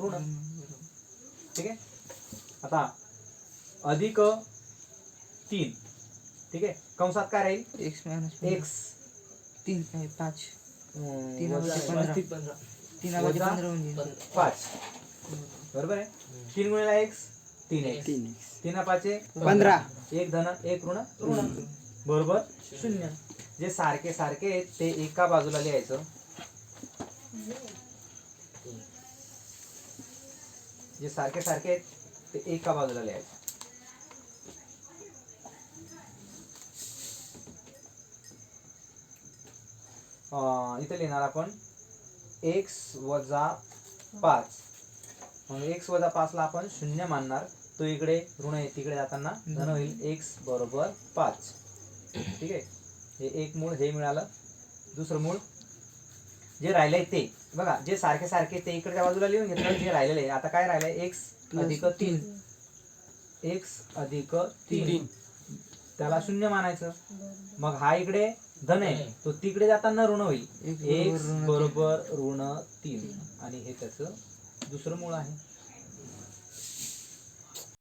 ऋण ठीक आहे? आता अधिक तीन. ठीक आहे? कंसात काय राहील? एक्स मायनस एक्स तीन नाही, पाच. तीन पंधरा. तीन वजा पंधरा होऊन जाईल. पाच. बरोबर आहे? तीन गुणिला एक्स तीन एक्स तीन एक्स तीन पाचे पंधरा. एक धन एक ऋण ऋण. बरोबर? शून्य. जे सारखे सारखे आहेत ते एका बाजूला लिहायचं. जे सारखे सारखे आहेत ते एका बाजूला लिहायचं. इथे लिहिणार आपण एक्स वजा पाच. मग एक्स वजा पाचला आपण शून्य मानणार. तो इकडे ऋण आहे तिकडे जाताना धन होईल एक्स बरोबर पाच. ठीक आहे? हे एक मूळ हे मिळालं. दुसरं मूळ जे राहिलंय ते. बघा जे सारखे सारखे ते इकडच्या बाजूला लिहून घेतलं जे राहिलेलं आहे. आता काय राहिलंय? एक्स अधिक तीन. एक्स अधिक तीन. त्याला शून्य मानायचं. मग हा इकडे धन आहे. तो तिकडे जाताना ऋण होईल. एक एक्स. बरोबर ऋण तीन. आणि हे त्याचं दुसरं मूळ आहे.